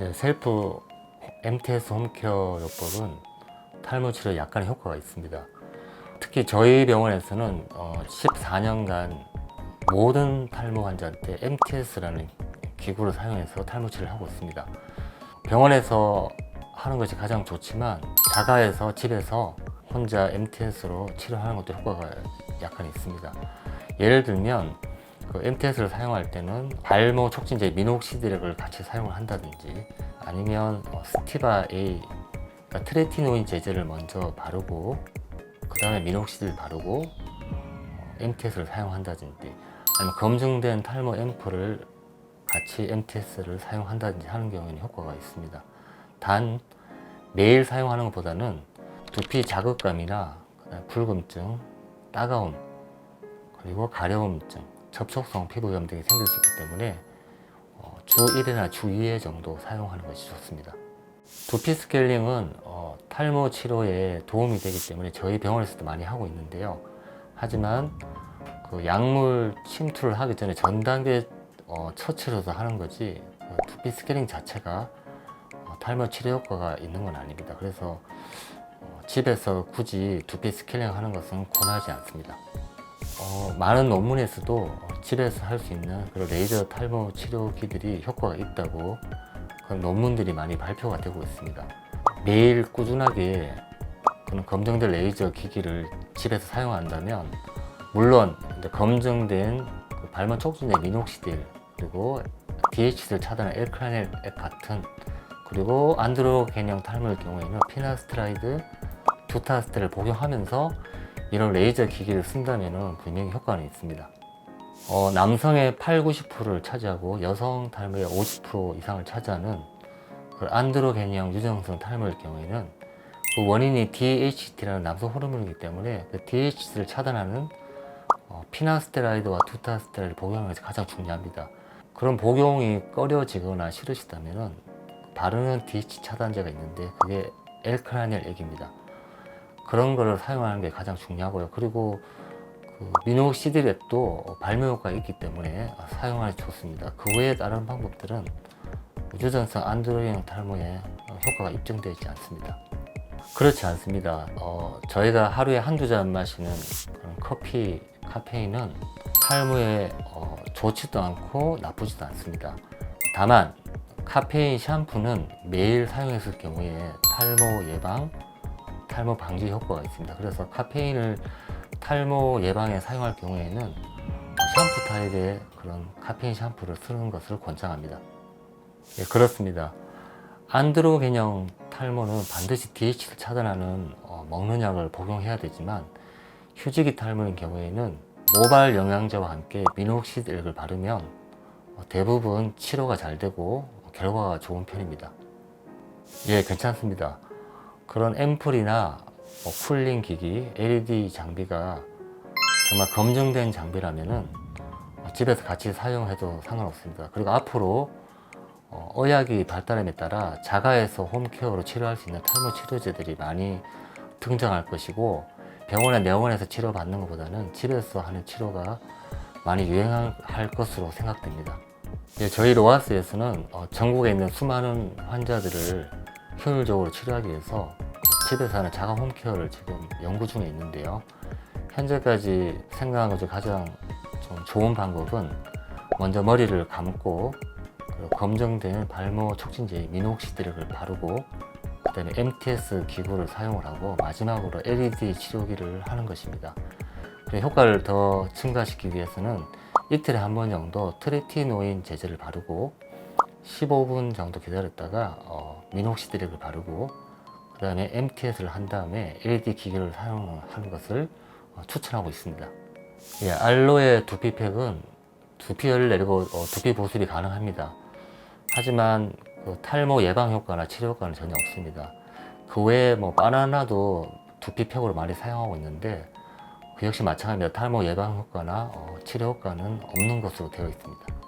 예, 셀프 MTS 홈케어 요법은 탈모 치료에 약간의 효과가 있습니다. 특히 저희 병원에서는 어, 14년간 모든 탈모 환자한테 MTS라는 기구를 사용해서 탈모 치료를 하고 있습니다. 병원에서 하는 것이 가장 좋지만 자가에서 집에서 혼자 MTS로 치료하는 것도 효과가 약간 있습니다. 예를 들면 그 MTS를 사용할 때는 발모 촉진제 미녹시딜을 같이 사용을 한다든지 아니면 어, 스티바 A 그러니까 트레티노인 제제를 먼저 바르고 그 다음에 미녹시딜 바르고 어, MTS를 사용한다든지 아니면 검증된 탈모 앰플을 같이 MTS를 사용한다든지 하는 경우에는 효과가 있습니다. 단 매일 사용하는 것보다는 두피 자극감이나 붉음증, 따가움, 그리고 가려움증, 접촉성 피부염 등이 생길 수 있기 때문에 어, 주 1회나 주 2회 정도 사용하는 것이 좋습니다. 두피 스케일링은 어, 탈모 치료에 도움이 되기 때문에 저희 병원에서도 많이 하고 있는데요. 하지만 그 약물 침투를 하기 전에 전 단계 어, 처치로서 하는 거지 그 두피 스케일링 자체가 어, 탈모 치료 효과가 있는 건 아닙니다. 그래서 어, 집에서 굳이 두피 스케일링 하는 것은 권하지 않습니다. 어, 많은 논문에서도 어, 집에서 할 수 있는 그런 레이저 탈모 치료기들이 효과가 있다고 그런 논문들이 많이 발표가 되고 있습니다. 매일 꾸준하게 그런 검증된 레이저 기기를 집에서 사용한다면 물론 검증된 그 발모 촉진제 미녹시딜 그리고 DH를 차단하는 엘크라넬 액 같은 그리고 안드로겐형 탈모일 경우에는 피나스트라이드, 두타스테를 복용하면서 이런 레이저 기기를 쓴다면 분명히 효과는 있습니다. 어, 남성의 8, 90%를 차지하고 여성 탈모의 50% 이상을 차지하는 그 안드로겐형 유전성 탈모일 경우에는 그 원인이 DHT라는 남성 호르몬이기 때문에 그 DHT를 차단하는 어, 피나스테라이드와 두타스테라이드 복용하는 것이 가장 중요합니다. 그런 복용이 꺼려지거나 싫으시다면 바르는 DHT 차단제가 있는데 그게 엘크라니엘 액입니다. 그런 거를 사용하는 게 가장 중요하고요. 그리고 그 미노시딜액도 발효 효과가 있기 때문에 사용하기 좋습니다. 그 외에 다른 방법들은 유전성 안드로겐 탈모에 효과가 입증되지 않습니다. 그렇지 않습니다. 어, 저희가 하루에 한두 잔 마시는 커피, 카페인은 탈모에 어, 좋지도 않고 나쁘지도 않습니다. 다만 카페인 샴푸는 매일 사용했을 경우에 탈모 예방, 탈모 방지 효과가 있습니다. 그래서 카페인을 탈모 예방에 사용할 경우에는 샴푸 타입의 그런 카페인 샴푸를 쓰는 것을 권장합니다. 예, 그렇습니다. 안드로겐형 탈모는 반드시 DH를 차단하는 어, 먹는 약을 복용해야 되지만 휴지기 탈모인 경우에는 모발 영양제와 함께 미녹시딜을 바르면 어, 대부분 치료가 잘 되고 결과가 좋은 편입니다. 예, 괜찮습니다. 그런 앰플이나 뭐 쿨링 기기, LED 장비가 정말 검증된 장비라면은 어, 집에서 같이 사용해도 상관없습니다. 그리고 앞으로 어, 의학이 발달함에 따라 자가에서 홈케어로 치료할 수 있는 탈모 치료제들이 많이 등장할 것이고 병원에 내원해서 치료받는 것보다는 집에서 하는 치료가 많이 유행할 것으로 생각됩니다. 예, 저희 로아스에서는 어, 전국에 있는 수많은 환자들을 효율적으로 치료하기 위해서 집에서 하는 자가 홈케어를 지금 연구 중에 있는데요. 현재까지 생각한 것 중 가장 좀 좋은 방법은 먼저 머리를 감고 검증된 발모 촉진제 미녹시딜을 바르고 그다음에 MTS 기구를 사용을 하고 마지막으로 LED 치료기를 하는 것입니다. 효과를 더 증가시키기 위해서는 이틀에 한 번 정도 트레티노인 제제를 바르고 15분 정도 기다렸다가 어, 미녹시딜을 바르고 그 다음에 MTS를 한 다음에 LED 기기를 사용하는 것을 어, 추천하고 있습니다. 예, 알로에 두피팩은 두피열을 내리고 어, 두피 보습이 가능합니다. 하지만 그 탈모 예방 효과나 치료 효과는 전혀 없습니다. 그 외에 뭐 바나나도 두피팩으로 많이 사용하고 있는데 그 역시 마찬가지입니다. 탈모 예방 효과나 어, 치료 효과는 없는 것으로 되어 있습니다.